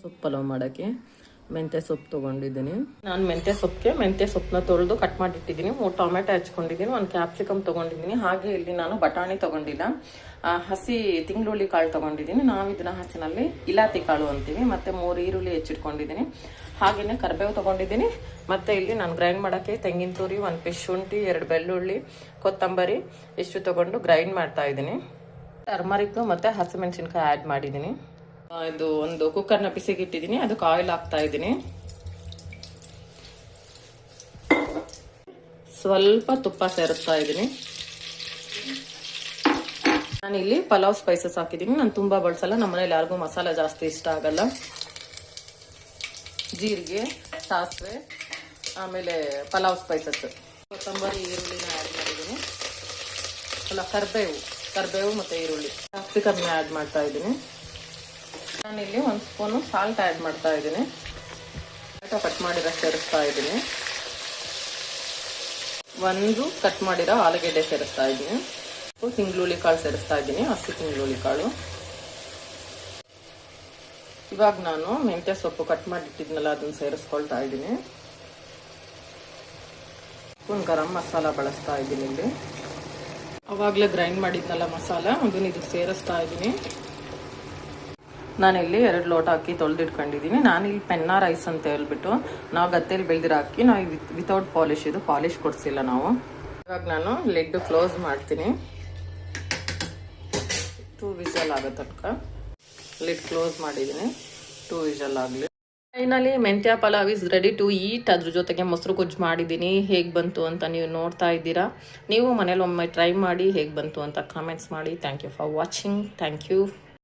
ಸೊಪ್ಪು ಪಲಾವ್ ಮಾಡೋಕ್ಕೆ. ಮೆಂತ್ಯ ಸೊಪ್ಪು ತೊಗೊಂಡಿದ್ದೀನಿ. ನಾನು ಮೆಂತ್ಯ ಸೊಪ್ಪಿಗೆ ಮೆಂತ್ಯ ಸೊಪ್ಪನ್ನ ತೊಳೆದು ಕಟ್ ಮಾಡಿಟ್ಟಿದ್ದೀನಿ. ಮೂರು ಟೊಮೆಟೊ ಹಚ್ಕೊಂಡಿದ್ದೀನಿ, ಒಂದು ಕ್ಯಾಪ್ಸಿಕಮ್ ತೊಗೊಂಡಿದ್ದೀನಿ. ಹಾಗೆ ಇಲ್ಲಿ ನಾನು ಬಟಾಣಿ ತೊಗೊಂಡಿಲ್ಲ. ಹಸಿ ತಿಂಗಳುಳ್ಳಿ ಕಾಳು ತೊಗೊಂಡಿದ್ದೀನಿ. ನಾವು ಇದನ್ನ ಹಸಿನಲ್ಲಿ ಇಲಾತಿ ಕಾಳು ಅಂತೀವಿ. ಮತ್ತು ಮೂರು ಈರುಳ್ಳಿ ಹೆಚ್ಚಿಟ್ಕೊಂಡಿದ್ದೀನಿ. ಹಾಗೆಯೇ ಕರಿಬೇವು ತೊಗೊಂಡಿದ್ದೀನಿ. ಮತ್ತು ಇಲ್ಲಿ ನಾನು ಗ್ರೈಂಡ್ ಮಾಡೋಕ್ಕೆ ತೆಂಗಿನ ತುರಿ, ಒಂದು ಪಿಶ್ ಶುಂಠಿ, ಎರಡು ಬೆಳ್ಳುಳ್ಳಿ, ಕೊತ್ತಂಬರಿ ಇಷ್ಟು ತೊಗೊಂಡು ಗ್ರೈಂಡ್ ಮಾಡ್ತಾ ಇದ್ದೀನಿ. ಟರ್ಮರಿಕ್ ಮತ್ತು ಹಸಿಮೆಣಸಿನ್ಕಾಯಿ ಆ್ಯಡ್ ಮಾಡಿದ್ದೀನಿ. ಇದು ಒಂದು ಕುಕ್ಕರ್ನ ಬಿಸಿಗೆ ಇಟ್ಟಿದ್ದೀನಿ ಅದಕ್ಕೆ ಆಯಿಲ್ ಹಾಕ್ತಾ ಇದ್ದೀನಿ ಸ್ವಲ್ಪ ತುಪ್ಪ ಸೇರಿಸ್ತಾ ಇದ್ದೀನಿ ನಾನಿಲ್ಲಿ ಪಲಾವ್ ಸ್ಪೈಸಸ್ ಹಾಕಿದ್ದೀನಿ ನಾನು ತುಂಬ ಬಳಸಲ್ಲ, ನಮ್ಮ ಮನೇಲಿ ಯಾರಿಗೂ ಮಸಾಲೆ ಜಾಸ್ತಿ ಇಷ್ಟ ಆಗಲ್ಲ. ಜೀರಿಗೆ, ಸಾಸಿವೆ, ಆಮೇಲೆ ಪಲಾವ್ ಸ್ಪೈಸಸ್ ಕೊತ್ತಂಬರಿ, ಈರುಳ್ಳಿನ ಆ್ಯಡ್ ಮಾಡಿದ್ದೀನಿ ಅಲ್ಲ, ಕರಿಬೇವು ಕರಿಬೇವು ಮತ್ತು ಈರುಳ್ಳಿ. ಕ್ಯಾಪ್ಸಿಕಮ್ನ ಆ್ಯಡ್ ಮಾಡ್ತಾ ಇದ್ದೀನಿ ನಾನಿಲ್ಲಿ ಒಂದು ಸ್ಪೂನು ಸಾಲ್ಟ್ ಆ್ಯಡ್ ಮಾಡ್ತಾ ಇದ್ದೀನಿ. ಟೊಮೆಟೊ ಕಟ್ ಮಾಡಿರೋ ಸೇರಿಸ್ತಾ ಇದ್ದೀನಿ. ಒಂದು ಕಟ್ ಮಾಡಿರೋ ಆಲೂಗೆಡ್ಡೆ ಸೇರಿಸ್ತಾ ಇದ್ದೀನಿ. ತಿಂಗ್ಳುಳ್ಳಿ ಕಾಳು ಸೇರಿಸ್ತಾ ಇದ್ದೀನಿ, ಹಸಿ ತಿಂಗ್ಳುಳ್ಳಿ ಕಾಳು. ಇವಾಗ ನಾನು ಮೆಂತ್ಯ ಸೊಪ್ಪು ಕಟ್ ಮಾಡಿಟ್ಟಿದ್ನಲ್ಲ, ಅದನ್ನ ಸೇರಿಸ್ಕೊಳ್ತಾ ಇದ್ದೀನಿ. ಸ್ಪೂನ್ ಗರಂ ಮಸಾಲ ಬಳಸ್ತಾ ಇದ್ದೀನಿ ಇಲ್ಲಿ. ಅವಾಗಲೇ ಗ್ರೈಂಡ್ ಮಾಡಿದ್ನಲ್ಲ ಮಸಾಲ, ಅದನ್ನ ಇದಕ್ಕೆ ಸೇರಿಸ್ತಾ ಇದ್ದೀನಿ. ನಾನಿಲ್ಲಿ ಎರಡು ಲೋಟ ಅಕ್ಕಿ ತೊಳೆದಿಟ್ಕೊಂಡಿದ್ದೀನಿ. ನಾನಿಲ್ಲಿ ಪೆನ್ನ, ರೈಸ್ ಅಂತ ಹೇಳ್ಬಿಟ್ಟು ನಾವು ಗತ್ತೇಲಿ ಬೆಳೆದಿರೋ ಅಕ್ಕಿ ನಾವು ವಿತೌಟ್ ಪಾಲಿಶ್ ಇದು ಪಾಲಿಶ್ ಕೊಡಿಸಿಲ್ಲ ನಾವು. ಇವಾಗ ನಾನು ಲೆಡ್ ಕ್ಲೋಸ್ ಮಾಡ್ತೀನಿ. ಟೂ ವಿಷಲ್ ಆಗೋ ತನಕ. ಲಿಡ್ ಕ್ಲೋಸ್ ಮಾಡಿದ್ದೀನಿ. ಟೂ ವಿಷಲ್ ಆಗಲಿ. Finally menthya pulao is ready to eat ಅದ್ರ ಜೊತೆಗೆ ಮೊಸರು ಗೊಜ್ಜು ಮಾಡಿದ್ದೀನಿ. ಹೇಗೆ ಬಂತು ಅಂತ ನೀವು ನೋಡ್ತಾ ಇದ್ದೀರಾ. ನೀವು ಮನೇಲಿ ಒಮ್ಮೆ ಟ್ರೈ ಮಾಡಿ ಹೇಗೆ ಬಂತು ಅಂತ ಕಾಮೆಂಟ್ಸ್ ಮಾಡಿ. Thank you for watching thank you